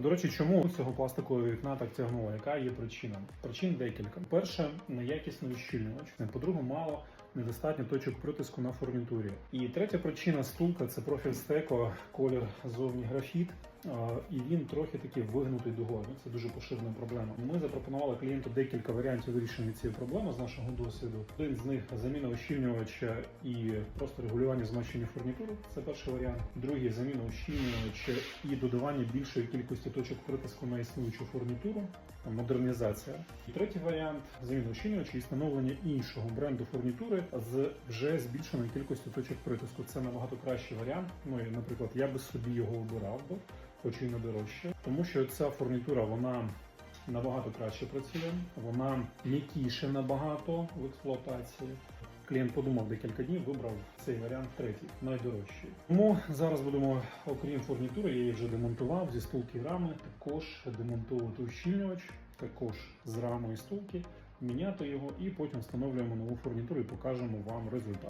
До речі, чому цього пластикового вікна так тягнуло? Яка є причина? Причин декілька. Перше, неякісний ущільнювач. По-друге, мало недостатньо точок притиску на фурнітурі. І третя причина стулка це профіль стеко, колір зовні графіт. І він трохи таки вигнутий дугою. Це дуже поширена проблема. Ми запропонували клієнту декілька варіантів вирішення цієї проблеми з нашого досвіду. Один з них заміна ущільнювача і просто регулювання змащення фурнітури. Це перший варіант. Другий заміна ущільнювача і додавання більшої кількості точок притиску на існуючу фурнітуру. Модернізація. І третій варіант заміна ущільнювача і встановлення іншого бренду фурнітури з вже збільшеною кількістю точок притиску. Це набагато кращий варіант. Ну і, наприклад, я би собі його обирав би, хоч і не дорожче, тому що ця фурнітура вона. Набагато краще працює, вона м'якіше набагато в експлуатації. Клієнт подумав декілька днів, вибрав цей варіант третій, найдорожчий. Тому зараз будемо, окрім фурнітури, я її вже демонтував зі стулки і рами, також демонтувати ущільнювач, також з рами і стулки, міняти його і потім встановлюємо нову фурнітуру і покажемо вам результат.